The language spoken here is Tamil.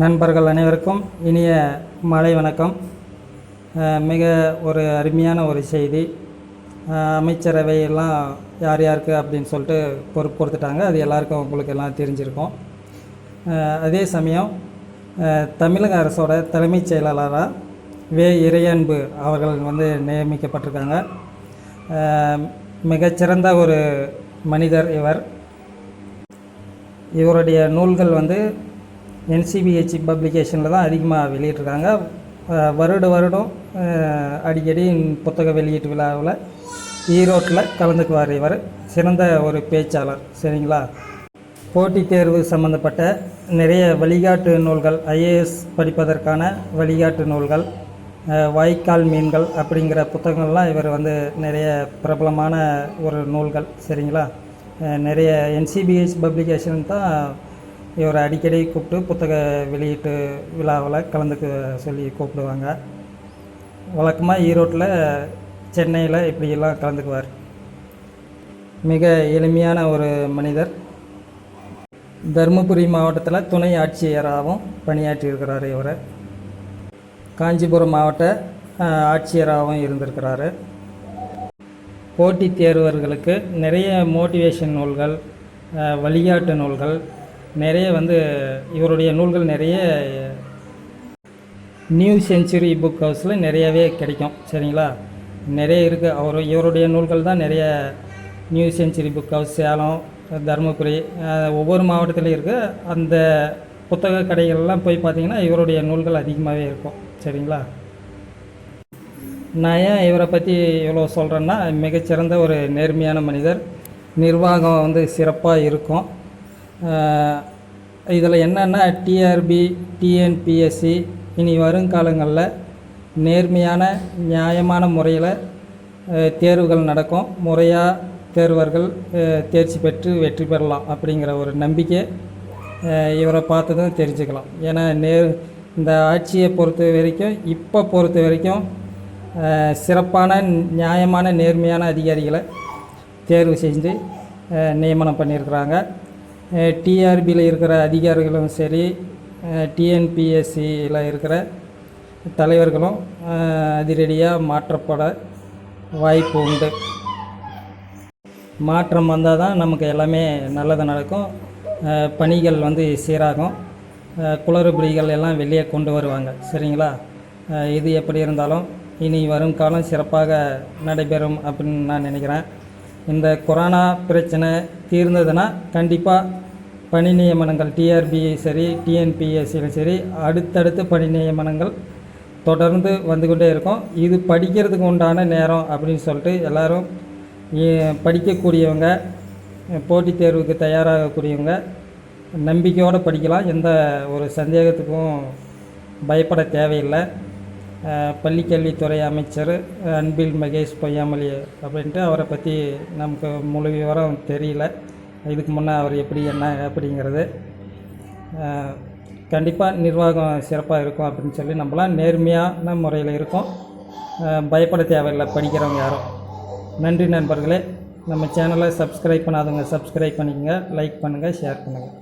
நண்பர்கள் அனைவருக்கும் இனிய மாலை வணக்கம். மிக ஒரு அருமையான ஒரு செய்தி. அமைச்சரவையெல்லாம் யார் யாருக்கு அப்படின்னு சொல்லிட்டு பொறுப்பு கொடுத்துட்டாங்க அது எல்லாருக்கும் உங்களுக்கு எல்லாம் தெரிஞ்சிருக்கும். அதே சமயம் தமிழக அரசோட தலைமைச் செயலாளராக வே. இறையன்பு அவர்கள் வந்து நியமிக்கப்பட்டிருக்காங்க. மிகச்சிறந்த ஒரு மனிதர் இவர். இவருடைய நூல்கள் வந்து என்சிபிஹெச் பப்ளிகேஷனில் தான் அதிகமாக வெளியிட்ருக்காங்க வருட வருடம் அடிக்கடி புத்தக வெளியீட்டு விழாவில் ஈரோட்டில் கலந்துக்குவார் இவர். சிறந்த ஒரு பேச்சாளர் சரிங்களா? போட்டித் தேர்வு சம்மந்தப்பட்ட நிறைய வழிகாட்டு நூல்கள் ஐஏஎஸ் படிப்பதற்கான வழிகாட்டு நூல்கள் வாய்க்கால் மீன்கள் அப்படிங்கிற புத்தகங்கள்லாம் இவர் வந்து நிறைய பிரபலமான ஒரு நூல்கள் சரிங்களா? நிறைய என்சிபிஹெச் பப்ளிகேஷன் தான் இவரை அடிக்கடி கூப்பிட்டு புத்தக வெளியீட்டு விழாவில் கலந்துக்க சொல்லி கூப்பிடுவாங்க. வழக்கமாக ஈரோட்டில் சென்னையில் இப்படியெல்லாம் கலந்துக்குவார். மிக எளிமையான ஒரு மனிதர். தருமபுரி மாவட்டத்தில் துணை ஆட்சியராகவும் பணியாற்றியிருக்கிறார் இவர். காஞ்சிபுரம் மாவட்ட ஆட்சியராகவும் இருந்திருக்கிறாரு. போட்டித் தேர்வர்களுக்கு நிறைய மோட்டிவேஷன் நூல்கள் வழிகாட்டு நூல்கள் நிறைய வந்து இவருடைய நூல்கள் நிறைய நியூ செஞ்சுரி புக் ஹவுஸில் நிறையவே கிடைக்கும். சரிங்களா? நிறைய இருக்குது அவர் இவருடைய நூல்கள் தான் நிறைய new century book house Salem Dharmapuri ஒவ்வொரு மாவட்டத்திலையும் இருக்குது அந்த புத்தக கடைகள்லாம் போய் பார்த்தீங்கன்னா இவருடைய நூல்கள் அதிகமாகவே இருக்கும். சரிங்களா? நான் ஏன் இவரை பற்றி இவ்வளோ சொல்கிறேன்னா மிகச்சிறந்த ஒரு நேர்மையான மனிதர். நிர்வாகம் வந்து சிறப்பாக இருக்கும். இதில் என்னென்னா டிஆர்பி டிஎன்பிஎஸ்சி இனி வருங்காலங்களில் நேர்மையான நியாயமான முறையில் தேர்வுகள் நடக்கும். முறையாக தேர்வர்கள் தேர்ச்சி பெற்று வெற்றி பெறலாம் அப்படிங்கிற ஒரு நம்பிக்கை இவரை பார்த்ததும் தெரிஞ்சுக்கலாம். ஏன்னா நேர் இந்த ஆட்சியை பொறுத்த வரைக்கும் இப்போ பொறுத்த வரைக்கும் சிறப்பான நியாயமான நேர்மையான அதிகாரிகளை தேர்வு செஞ்சு நியமனம் பண்ணியிருக்கிறாங்க. டிஆர்பியில் இருக்கிற அதிகாரிகளும் சரி டிஎன்பிஎஸ்சியில் இருக்கிற தலைவர்களும் அதிரடியாக மாற்றப்பட வாய்ப்பு உண்டு. மாற்றம் வந்தால் தான் நமக்கு எல்லாமே நல்லது நடக்கும். பணிகள் வந்து சீராகும். குளறுபடிகள் எல்லாம் வெளியே கொண்டு வருவாங்க. சரிங்களா? இது எப்படி இருந்தாலும் இனி வரும் காலம் சிறப்பாக நடைபெறும் அப்படின்னு நான் நினைக்கிறேன். இந்த கொரோனா பிரச்சனை தீர்ந்ததுன்னா கண்டிப்பாக பணி நியமனங்கள் டிஆர்பி சரி டிஎன்பிஎஸ்சியும் சரி அடுத்தடுத்து பணி நியமனங்கள் தொடர்ந்து வந்து கொண்டே இருக்கும். இது படிக்கிறதுக்கு உண்டான நேரம் அப்படின்னு சொல்லிட்டு எல்லாரும் படிக்கக்கூடியவங்க போட்டித் தேர்வுக்கு தயாராகக்கூடியவங்க நம்பிக்கையோடு படிக்கலாம். எந்த ஒரு சந்தேகத்துக்கும் பயப்பட தேவையில்லை. பள்ளிக்கல்வித்துறை அமைச்சர் அன்பில் மகேஷ் பொய்யாமொழி அப்படின்ட்டு அவரை பற்றி நமக்கு முழு விவரம் தெரியல. இதுக்கு முன்னே அவர் எப்படி என்ன அப்படிங்கிறது கண்டிப்பாக நிர்வாகம் சிறப்பாக இருக்கும் அப்படின்னு சொல்லி நம்மளாம் நேர்மையான முறையில் இருக்கும். பயப்பட தேவையில்லை படிக்கிறவங்க யாரும். நன்றி நண்பர்களே. நம்ம சேனலை சப்ஸ்கிரைப் பண்ணாதவங்க சப்ஸ்கிரைப் பண்ணிக்கங்க லைக் பண்ணுங்கள் ஷேர் பண்ணுங்கள்